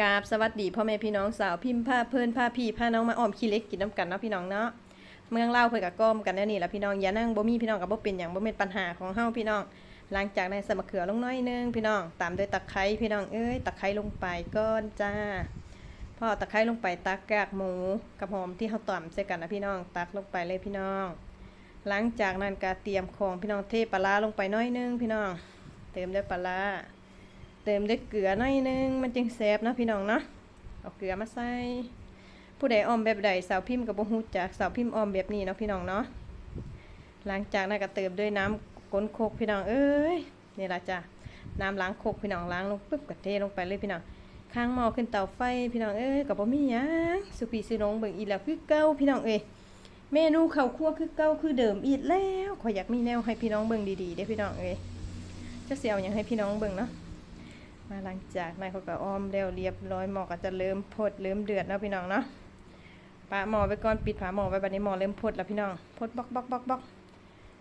กราบสวัสดีพ่อแม่พี่น้องสาวพิมพ์ผ้าเพิ่อนผ้าพี่ผ้าน้องมาอ้อมขี้เล็กกินน้ำกันเนาะพี่น้องเนาะเมืองเล่าเพิ่นกับก้อมกันแน่นี่ละพี่น้องอย่านั่งบ่มีพี่น้องกับบ่เป็นอย่างบ่เป็นปัญหาของเฮาพี่น้องหลังจากนั้นใส่มะเขือลงน้อยนึงพี่น้อง ตามด้วยตะไคร้พี่น้องเอ้ยตะไคร้ลงไปก่อนจ้าพอเอตะไคร้ลงไปตักกากหมูกับหอมที่เฮาตำใส่กันนะพี่น้องตักลงไปเลยพี่น้อง หลังจากนั้นก็เตรียมของพี่น้องเทปลาร้าลงไปน้อยนึงพี่น้อง เติมด้วยปลาร้า เติมด้วยเกลือหน้อยนึง มันจึงแซ่บนะพี่น้องเนาะเอาเกลือมาใส่ผู้ใดออมแบบใดสาวพิมพ์กับบ่ฮู้จักสาวพิมพ์ออมแบบนี้เนาะพี่น้องเนาะหลังจากนั้นก็เติมด้วยน้ำก้นโคกพี่น้องเอ้ยนี่ละจ้ะน้ำล้างโคกพี่น้องล้างลงปุ๊บก็เทลงไปเลยพี่น้องข้างหม้อขึ้นเตาไฟพี่น้องเอ้ยก็บ่มีหยังสุปีสุนงเบิ่งอีแล้วคือเก่าพี่น้องเอ้ยเมนูข้าวคั่วคือเก่าคือเดิมอีกแล้วขอยอยากมีแนวให้พี่น้องเบิ่งดีๆเด้พี่น้องเอ้ยจะเสียวยังให้พี่น้องเบิ่งเนาะ มาหลังจากนั้นเขาก็อ้อมเร็วเรียบร้อยหมอก็จะเริ่มพดเริ่มเดือดแล้วพี่น้องเนาะปะหมอไว้ก่อนปิดฝาหมอไว้บัดนี้หมอเริ่มพดแล้วพี่น้องพดบอกบอกบอกบอก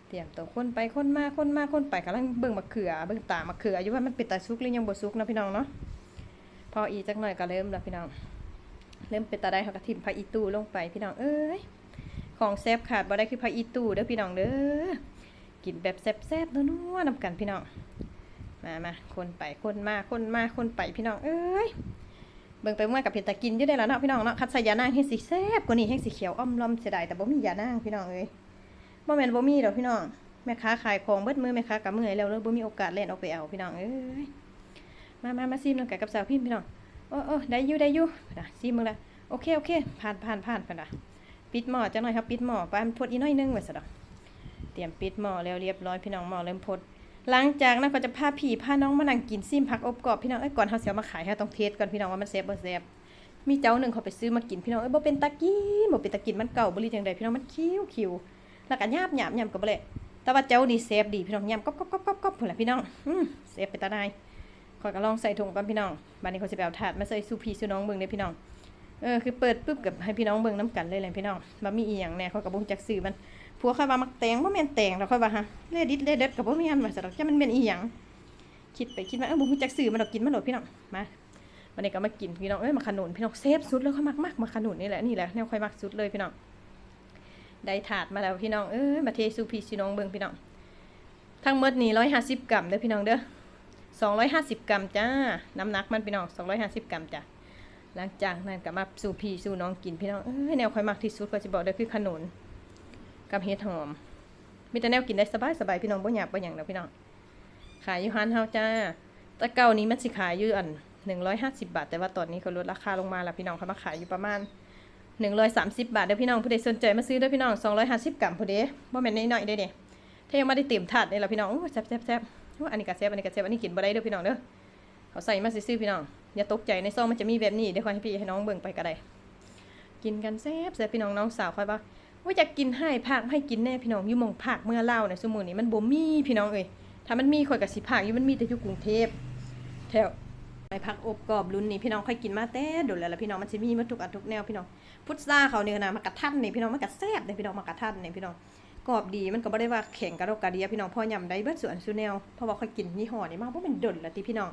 เตรียมตัวคนไปคนมาคนมาคนไปกำลังเบิ่งมะเขือเบิ่งตามะเขืออยู่ว่ามันเป็นตาซุกหรือยังบ่ซุกนะพี่น้องเนาะพออีจักหน่อยก็เริ่มแล้วพี่น้อง เริ่มเป็นตาได้เขาก็ทิ่มผักอีตูลงไปพี่น้องเอ้ยของแซบขาดบ่ได้คือผักอีตูเด้อพี่น้องเด้อกินแบบแซ่บๆนัวๆนำกันพี่น้อง มามาคนไปคนมาคนมาคนไปพี่น้องเอ้ยเบิ่งไปเมื่อกับเพชรตะกินอยู่ได้แล้วเนาะพี่น้องเนาะคัดใส่ยานางให้สีแซ่บกว่านี้ให้สีเขียวอ้อมล้อมเสียดายแต่บ่มียานางพี่น้องเอ้ยบ่แม่นบ่มีดอกพี่น้องแม่ค้าขายของเบิดมือแม่ค้ากับมือยแล้วเลยบ่มีโอกาสเล่นออกไปเอาพี่น้องเอ้ยมามามาซิมน้ำกันกับสาวพิมพ์พี่น้องโอ้โอ้ได้อยู่ได้อยู่นะซิมมึงละโอเคโอเค ผ่านผ่านผ่านผ่านะปิดหม้อจังหน่อยครับปิดหม้อไปมันพดอีน้อยนึงไว้ซะดอกเตรียมปิดหม้อแล้วเรียบร้อยพี่น้องหม้อเริ่มพด หลังจากนั้นก็จะพาพี่พาน้องมานั่งกินซิมผักอบกรอบพี่น้องเอ้ยก่อนเฮาเสิเอามาขายเฮาต้องเทสก่อนพี่น้องว่ามันแซ่บบ่แซ่บมีเจ้าหนึ่งเขาไปซื้อมากินพี่น้องเอ้ยบ่เป็นตะกินบ่เป็นตะกินมันเก่าบ่รีจังไดพี่น้องมันคิ้วคิวแล้วก็หยาบหยาบหยาบก็บ่แหละแต่ว่าเจ้านี่แซ่บดีพี่น้องหยาบก๊อบก๊อบก๊อบก๊อบก๊อบพุ่นล่ะพี่น้องอืมแซ่บไปตาได้ขอยก็ลองใส่ถุงก่อนพี่น้องบัดนี้เขาสิไปเอาถาดมาใส่สู่พี่สู่น้องเบิ่งเด้พี่น้องเออคือเปิดปุ๊บกับให้พี่น้องเบิ่งนํกันเลยแหละพี่น้องบ่มีอีหยังแน่เขาก็บ่รู้จักซื้อมัน ผัวค่อยว่ามักแตงบ่แม่นแตงแล้วค่อยว่าฮะเล่ดิดเลเด็ดก็บ่แม่นว่าซะดอกจะมันเป็นอีหยังคิดไปคิดมาเออบุ้งจักสื่อมันดอกกินมันโดดพี่น้องมาวันนี้ก็มากินพี่น้องเอ้ยมาขนุนพี่น้องเซฟสุดเลยค่อยมักมากมาขนุนนี่แหละนี่แหละแนวค่อยมักสุดเลยพี่น้องได้ถาดมาแล้วพี่น้องเอ้ยมาเทซูพีซีน้องเบิ่งพี่น้องทั้งหมดนี่ร้อยห้าสิบกรัมเด้อพี่น้องเด้อสองร้อยห้าสิบกรัมจ้าน้ำหนักมันพี่น้องสองร้อยห้าสิบกรัมจ้าหลังจากนั้นก็มาสู่พี่สู่น้องกินพี่น้องเอ้ยแนวค่อยมักที่สุดก็จะบอกเด้อคือขนุน กับเห็ดหอมมีแต่แนวกินได้สบายสบายๆพี่น้องบ่อยากบ่หยังดอพี่น้องขายอยู่ฮันเฮาจ้าต่เก่านี้มันสิขายอยู่อันหนึ่งร้อยห้าสิบาท แต่ว่าตอนนี้เขาลดราคาลงมาแล้วพี่น้องเขามาขายอยู่ประมาณหนึ่งร้อยสามสิบบาทเด้อพี่น้องผู้ใดสนใจมาซื้อเด้อพี่น้องสองร้อยห้าสิบกรัมผู้ใดบ่แม่นน้อยๆเด้เด้ถ้ายังไม่ได้เต็มถาดนี่ล่ะพี่น้องแซ่บแซ่บแซ่บอ้อันนี้ก็แซ่บอันนี้ก็แซ่บอันนี้กินบ่ได้เด้อพี่น้องเด้อเขาใส่มาซื้อพี่น้องอย่าตกใจในซองมันจะมีแบบนี้เดี๋ยวคอยให้พี่ให้น้องเบิ่งไปก็ได้กินกันแซ่บแซ่บพี่น้องน้องสาวคอยว่า ว่าจะกินให้ภาคให้กินแน่พี่น้องอยู่มองภาคเมื่อเล่าเนี่ยสมุนนี้มันบ่มีพี่น้องเอ้ยถ้ามันมีข่อยกับสิภาคอยู่มันมีแต่อยู่กรุงเทพแถวไปพักอบกรอบรุ่นนี้พี่น้องค่อยกินมาแต่ดนแล้วละพี่น้องมันสิมีมาทุกอันทุกแนวพี่น้องพุทราเขาเนี่ยนะมากระทันนี่พี่น้องมันกระแซ่บนี่พี่น้องมากระทันนี่พี่น้องกรอบดีมันก็บ่ได้ว่าแข็งกระดกกระเดียพี่น้องพ่อยำได้เบิดส่วนสุแนวเพราะว่าค่อยกินยี่ห้อนี้มากเพราะมันดนละติพี่น้อง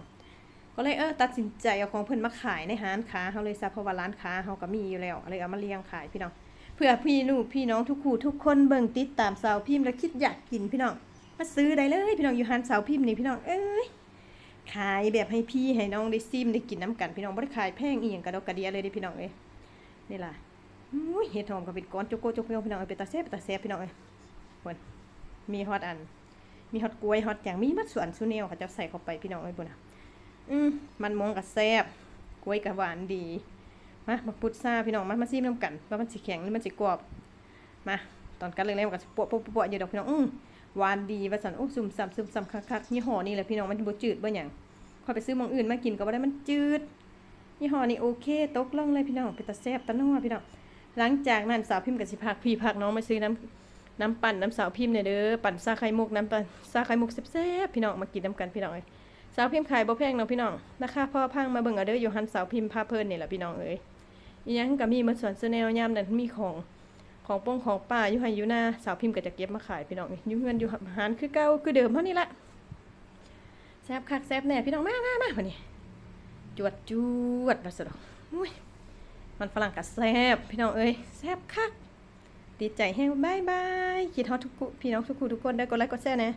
ก็เลยเออตัดสินใจเอาของเพิ่อนมาขายในร้านค้าเฮาเลยซะเพราะว่าร้านค้าเฮาก็มีอยู่แล้วเลยเอามาเลี้ยงขายพี่น้อง เพื่อพี่นูพี่น้องทุกคู่ทุกคนเบิ่งติดตามสาวพิมพ์แล้วคิดอยากกินพี่น้องมาซื้อได้เลยพี่น้องอยู่ฮันสาวพิมพ์นี่พี่น้องเอ้ยขายแบบให้พี่ให้น้องได้ซิมได้กินน้ำกันพี่น้องบ่ได้ขายแพงอีหยังกระดอกกระเดียเลยด้พี่น้องเอ้ยนี่ล่ะอุ้ยเห็ดหอมกับเป็นก้อนโจโกโจกพี่น้องพี่น้องเอ้ยเป็นตาแซ่บเป็นตาแซ่บพี่น้องเอ้ยพุ่นมีฮอตอัน มีฮอตกล้วยฮอตอย่างมีมัดส่วนซุแนวเขาจะใส่เข้าไปพี่น้องเอ้ยพุ่นน่ะอืมมันมองกับแซ่บกล้วยกับหวานดี มามาพุทซาพี่น้องมามาซิมน้ำกันว่ามันสิแข็งหรือมันสิกรอบมาตอนกันเลยๆมันก็สิปวดปวดปวดอยู่ดอกพี่น้องอือหวานดีว่าสันโอ้ซุ่มซ้ำซุ่มซ้ำคักๆยี่ห้อนี่แหละพี่น้องมันบ่จืดบ่หยังพอไปซื้อมองอื่นมากินก็บ่ได้มันจืดยี่ห้อนี้โอเคตกล่องเลยพี่น้องเป็นตาแซ่บตานัวพี่น้องหลังจากนั้นสาวพิมพ์กับสิพักพี่พักน้องมาซื้อน้ำน้ำปั่นน้ำสาวพิมพ์เนี่ยเด้อปั่นซาไข่มุกน้ำปั่นซาไข่มุกแซ่บๆพี่น้องมากินน้ำกันพี่น้องเอ้ยสาวพิมพ์ขายบ่แพงเนาะพี่น้องราคาพ่อพังมาเบิ่งเอาเด้ออยู่หันสาวพิมพ์พาเพลินนี่แหละพี่น้องเอ้ย อีหยังก็มีมาสวนเสนลยามนั้นมีของของป้องของป้าอยู่ไฮอยู่หน้าสาวพิมพ์ก็จะเก็บมาขายพี่น้องนี่อยู่เงินอยู่หานคือเก่าคือเดิมเท่านี้ละแซบคักแซบแน่พี่น้องมามามาวันนี้จวดจวดว่าซะดอกอุ้ยมันฝรั่งก็แซบพี่น้องเอ้ยแซบคักดีใจแฮงบายบายคิดฮอดทุกคุพี่น้องทุกคู่ทุกคนได้กดไลค์กดแชร์นะ